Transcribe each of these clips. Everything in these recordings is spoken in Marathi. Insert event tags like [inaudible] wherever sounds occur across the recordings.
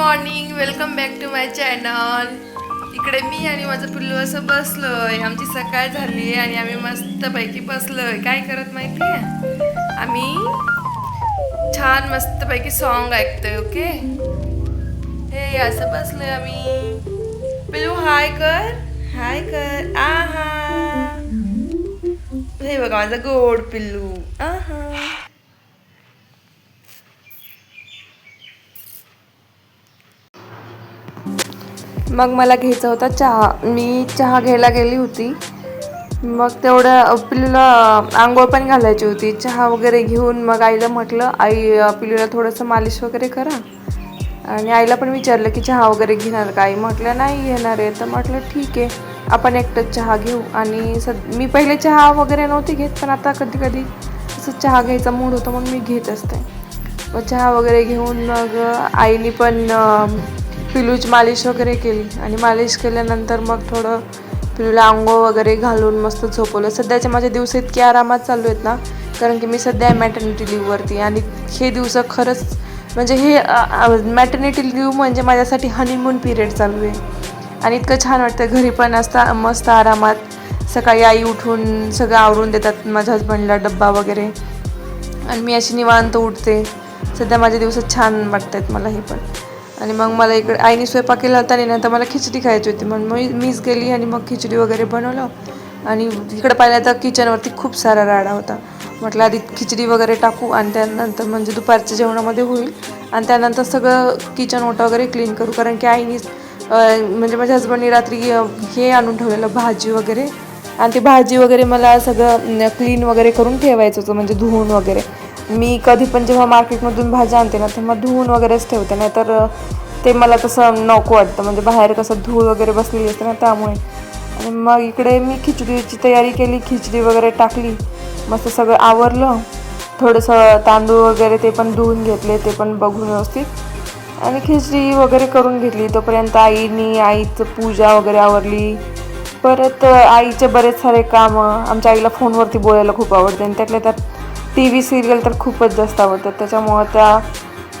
Morning welcome back to my channel इकडे मी आणि माझं पिल्लू असं बसलोय. आमची सकाळ झाली आहे आणि आम्ही मस्तपैकी बसलोय. काय करत माहिती आहे? आम्ही छान मस्तपैकी सॉन्ग ऐकतोय ओके हे असं बसलोय आम्ही. पिल्लू हाय कर. हाय कर. आहा. हे बघा माझं गोड पिल्लू. आहा. मग मला घ्यायचा होता चहा. मी चहा घ्यायला गेली होती. मग तेवढं पिलूला आंघोळ पण घालायची होती. चहा वगैरे घेऊन मग आईला म्हटलं आई पिलूला थोडंसं मालिश वगैरे करा. आणि आईला पण विचारलं की चहा वगैरे घेणार का? आई म्हटलं नाही घेणार आहे. तर म्हटलं ठीक आहे आपण एकटंच चहा घेऊ. आणि सद मी पहिले चहा वगैरे नव्हती घेत पण आता कधी कधी असं चहा घ्यायचा मूड होता म्हणून मी घेत असते. मग चहा वगैरे घेऊन मग आईने पण पिलूची मालिश वगैरे केली. आणि मालिश केल्यानंतर मग थोडं पिलूला आंघोळ वगैरे घालून मस्त झोपवलं. सध्याचे माझे दिवस इतके आरामात चालू आहेत ना कारण की मी सध्या मॅटर्निटी लिव्हवरती आणि हे दिवस खरंच म्हणजे हे मॅटर्निटी लिव्ह म्हणजे माझ्यासाठी हनीमून पिरियड चालू आहे. आणि इतकं छान वाटतं घरी पण असता मस्त आरामात. सकाळी आई उठून सगळं आवरून देतात माझ्या हजबंडला डब्बा वगैरे. आणि मी अशी निवांत उठते. सध्या माझे दिवस छान वाटत आहेत मला हे पण. आणि मग मला इकडे आईने स्वयंपाक केला होता आणि नंतर मला खिचडी खायची होती. मग मी मीच गेली आणि मग खिचडी वगैरे बनवलं. आणि इकडे पाहिलं तर किचनवरती खूप सारा राडा होता. म्हटलं आधी खिचडी वगैरे टाकू आणि त्यानंतर म्हणजे दुपारच्या जेवणामध्ये होईल. आणि त्यानंतर सगळं किचन ओटा वगैरे क्लीन करू. कारण की आईनी म्हणजे माझ्या हजबंडनी रात्री हे आणून ठेवलेलं भाजी वगैरे. आणि ती भाजी वगैरे मला सगळं क्लीन वगैरे करून ठेवायचं होतं. म्हणजे धुवून वगैरे. मी कधी पण जेव्हा मार्केटमधून भाज्या आणते ना तेव्हा धुवून वगैरेच ठेवते. नाही तर ते मला तसं नको वाटतं. म्हणजे बाहेर कसं धूळ वगैरे बसलेली असते ना त्यामुळे. आणि मग इकडे मी खिचडीची तयारी केली खिचडी वगैरे टाकली. मस्त सगळं आवरलं. थोडंसं तांदूळ वगैरे ते पण धुवून घेतले ते पण बघून व्यवस्थित. आणि खिचडी वगैरे करून घेतली. तोपर्यंत आईनी आईचं पूजा वगैरे आवरली. परत आईचे बरेच सारे कामं. आमच्या आईला फोनवरती बोलायला खूप आवडते आणि त्यातल्या त्यात टी व्ही सिरियल तर खूपच जास्त आवडतात. त्याच्यामुळं त्या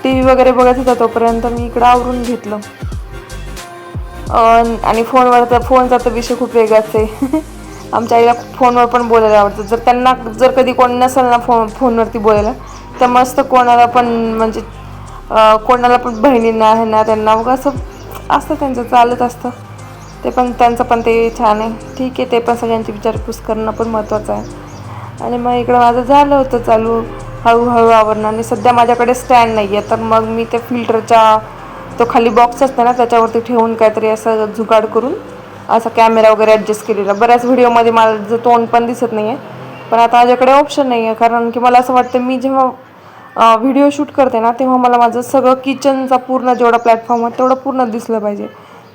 टी व्ही वगैरे बघत होता तोपर्यंत मी इकडं आवरून घेतलं. आणि फोनवर तर फोनचा तर विषय खूप वेगळाच आहे. [laughs] आमच्या आईला फोनवर पण बोलायला आवडतं. जर त्यांना जर कधी कोण नसेल ना फोन फोनवरती बोलायला तर मस्त कोणाला पण म्हणजे कोणाला पण बहिणींना ह्यांना त्यांना मग असं असतं त्यांचं चालत असतं. ते पण त्यांचं पण ते छान आहे. ठीक आहे ते पण सगळ्यांची विचारपूस करणं पण महत्त्वाचं आहे. आणि मग इकडं माझं झालं होतं चालू हळूहळू आवरणं. आणि सध्या माझ्याकडे स्टँड नाही आहे तर मग मी त्या फिल्टरच्या तो खाली बॉक्स असतो ना त्याच्यावरती ठेवून काहीतरी असं जुगाड करून असा कॅमेरा वगैरे ॲडजस्ट केलेला. बऱ्याच व्हिडिओमध्ये माझं तोंड पण दिसत नाही आहे पण आता माझ्याकडे ऑप्शन नाही आहे कारण की मला असं वाटतं मी जेव्हा व्हिडिओ शूट करते ना तेव्हा मला माझं सगळं किचनचा पूर्ण जेवढा प्लॅटफॉर्म आहे तेवढं पूर्ण दिसलं पाहिजे.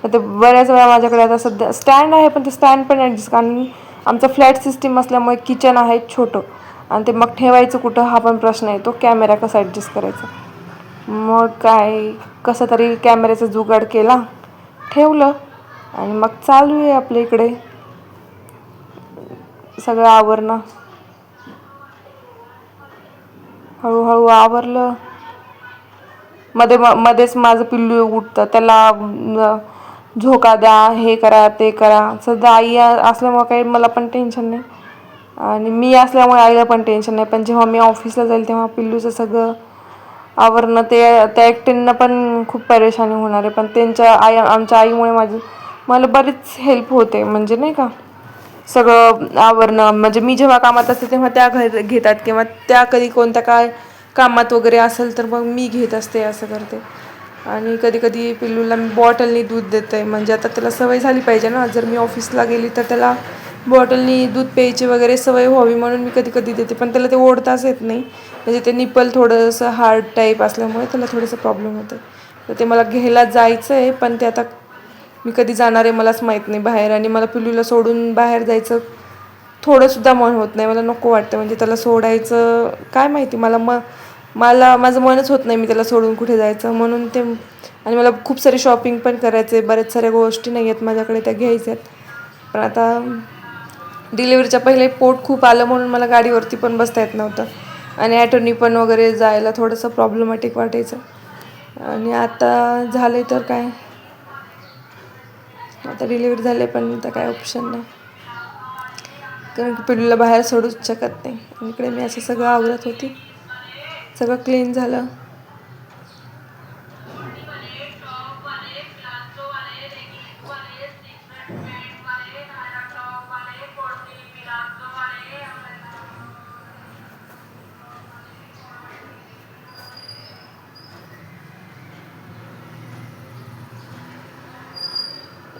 तर ते बऱ्याच वेळा माझ्याकडे आता सध्या स्टँड आहे पण ते स्टँड पण ॲडजस्ट कारण आमचं फ्लॅट सिस्टीम असल्यामुळे किचन आहे छोटं. आणि ते मग ठेवायचं कुठं हा पण प्रश्न आहे तो कॅमेरा कसा ॲडजस्ट करायचा? मग काय कसं तरी कॅमेऱ्याचा जुगाड केला ठेवलं. आणि मग चालू आहे आपल्या इकडे. सगळं आवरणं. हळूहळू आवरलं. मध्ये मध्येच माझं पिल्लू उठतं त्याला झोका द्या हे करा ते करा. सध्या आई असल्यामुळं काही मला पण टेन्शन नाही. आणि मी असल्यामुळे आईला पण टेन्शन नाही. पण जेव्हा मी ऑफिसला जाईल तेव्हा पिल्लूचं सगळं आवरणं ते त्या एकट्यांना पण खूप परेशानी होणार आहे. पण त्यांच्या आई आमच्या आईमुळे माझी मला बरीच हेल्प होते. म्हणजे नाही का? सगळं आवरणं. म्हणजे मी जेव्हा कामात असते तेव्हा त्या घर घेतात. किंवा त्या कधी कोणत्या काय कामात वगैरे असेल तर मग मी घेत असते असं करते. आणि कधी कधी पिल्लूला मी बॉटलनी दूध देते. म्हणजे आता त्याला सवय झाली पाहिजे ना. जर मी ऑफिसला गेली तर त्याला बॉटलनी दूध प्यायची वगैरे सवय व्हावी म्हणून मी कधी कधी देते. पण त्याला ते ओढताच येत नाही. म्हणजे ते निपल थोडंसं हार्ड टाईप असल्यामुळे त्याला थोडंसं प्रॉब्लेम होतं तर ते मला घ्यायला जायचं आहे पण ते आता मी कधी जाणार आहे मलाच माहीत नाही बाहेर. आणि मला पिल्लूला सोडून बाहेर जायचं थोडंसुद्धा मन होत नाही. मला नको वाटतं. म्हणजे त्याला सोडायचं काय माहिती. मला म मला माझं मनच होत नाही मी त्याला सोडून कुठे जायचं. म्हणून ते आणि मला खूप सारी शॉपिंग पण करायचे. बऱ्याच साऱ्या गोष्टी नाही आहेत माझ्याकडे त्या घ्यायच्या आहेत. पण आता डिलिव्हरीच्या पहिले पोट खूप आलं म्हणून मला गाडीवरती पण बसता येत नव्हतं. आणि ॲटोनी पण वगैरे जायला थोडंसं प्रॉब्लेमॅटिक वाटायचं. आणि आता झाले तर काय? आता डिलिव्हरी झाले पण आता काय ऑप्शन नाही. कारण की पिल्लूला बाहेर सोडूच शकत नाही. आणि इकडे मी असं सगळं आवरत होती. सगळं क्लीन झालं.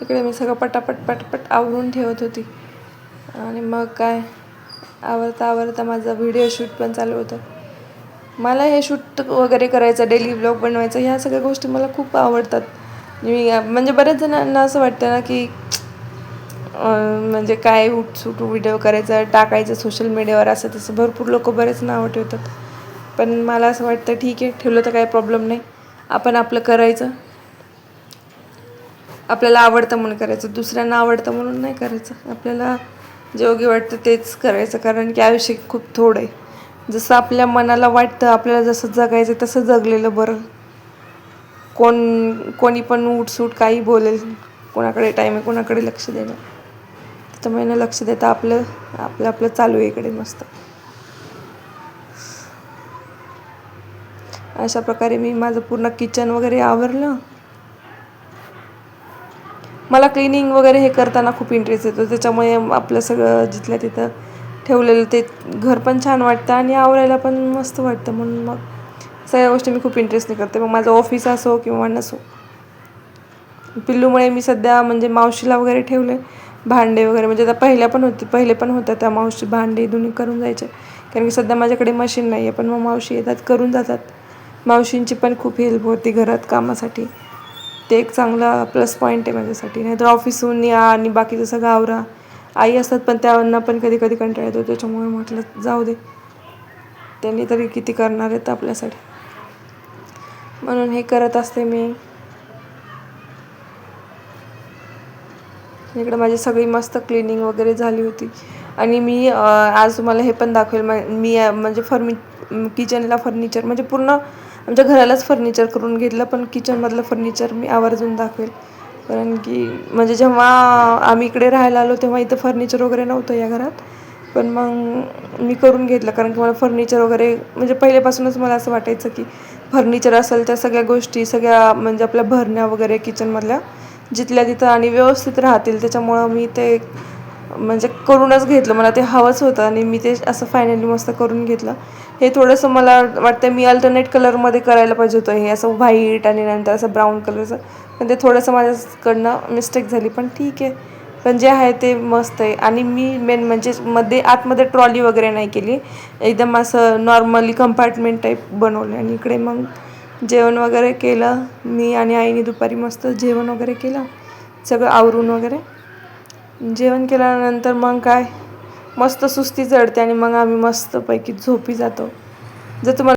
इकडे मी सगळं पटापट पटापट आवरून ठेवत होती. आणि मग काय? आवरता आवरता माझा व्हिडिओ शूट पण चालू होतं. मला हे शूट वगैरे करायचं डेली ब्लॉग बनवायचं ह्या सगळ्या गोष्टी मला खूप आवडतात. मी म्हणजे बऱ्याच जणांना असं वाटतं ना की म्हणजे काय उठसूट व्हिडिओ करायचा टाकायचं सोशल मीडियावर असं तसं. भरपूर लोक बरेच नावं ठेवतात. पण मला असं वाटतं ठीक आहे ठेवलं तर काही प्रॉब्लेम नाही. आपण आपलं करायचं. आपल्याला आवडतं म्हणून करायचं. दुसऱ्यांना आवडतं म्हणून नाही करायचं. आपल्याला जे योग्य वाटतं तेच करायचं. कारण की आयुष्य खूप थोडं आहे. जसं आपल्या मनाला वाटतं आपल्याला जसं जगायचं तसं जगलेलं बरं. कोण कोणी पण उठसूट काही बोलेल कोणाकडे टाईम आहे कोणाकडे लक्ष देणं. त्याच्यामुळे ना लक्ष देता आपलं आपलं आपलं चालू आहे इकडे मस्त. अशा प्रकारे मी माझं पूर्ण किचन वगैरे आवरलं. मला क्लिनिंग वगैरे हे करताना खूप इंटरेस्ट येतो. त्याच्यामुळे आपलं सगळं जिथल्या तिथं ठेवलेलं ते घर पण छान वाटतं आणि आवरायला पण मस्त वाटतं. म्हणून मग सगळ्या गोष्टी मी खूप इंटरेस्टने करते. मग माझं ऑफिस असो किंवा नसो. पिल्लूमुळे मी सध्या म्हणजे मावशीला वगैरे ठेवले भांडे वगैरे. म्हणजे आता पहिल्या पण होती पहिले पण होत्या त्या मावशी भांडे दोन्ही करून जायचे. कारण की सध्या माझ्याकडे मशीन नाही आहे पण मग मावशी येतात करून जातात. मावशींची पण खूप हेल्प होती घरात कामासाठी. ते एक चांगला प्लस पॉईंट आहे माझ्यासाठी. नाहीतर ऑफिसहून या आणि बाकीचं सगळं आवरा. आई असतात पण त्यांना पण कधी कधी कंटाळा येतो. त्याच्यामुळे म्हटलं जाऊ दे. त्यांनी तरी किती करणार आहेत आपल्यासाठी. म्हणून हे करत असते मी. इकडे माझी सगळी मस्त क्लिनिंग वगैरे झाली होती. आणि मी आज तुम्हाला हे पण दाखवेल. मी म्हणजे फर्नि किचनला फर्निचर म्हणजे पूर्ण आमच्या घरालाच फर्निचर करून घेतलं पण किचनमधलं फर्निचर मी आवर्जून दाखवेल. कारण की म्हणजे जेव्हा आम्ही इकडे राहायला आलो तेव्हा इथं फर्निचर वगैरे नव्हतं या घरात. पण मग मी करून घेतलं कारण की मला फर्निचर वगैरे म्हणजे पहिल्यापासूनच मला असं वाटायचं की फर्निचर असेल त्या सगळ्या गोष्टी सगळ्या म्हणजे आपल्या भरण्या वगैरे किचनमधल्या जिथल्या तिथं आणि व्यवस्थित राहतील त्याच्यामुळं मी ते म्हणजे करूनच घेतलं. मला ते हवंच होतं आणि मी ते असं फायनली मस्त करून घेतलं. हे थोडंसं मला वाटतं मी अल्टरनेट कलरमध्ये करायला पाहिजे होतं. हे असं व्हाईट आणि नंतर असं ब्राऊन कलरचं पण ते थोडंसं माझ्याकडनं मिस्टेक झाली. पण ठीक आहे. पण जे आहे ते मस्त आहे. आणि मी मेन म्हणजे मध्ये आतमध्ये ट्रॉली वगैरे नाही केली. एकदम असं नॉर्मली कंपार्टमेंट टाईप बनवलं. आणि इकडे मग जेवण वगैरे केलं मी आणि आईने दुपारी मस्त जेवण वगैरे केलं. सगळं आवरून वगैरे. जेवण केल्यानंतर मग काय? मस्त सुस्ती चढते आणि मग आम्ही मस्तपैकी झोपी जातो. जर तुम्हाला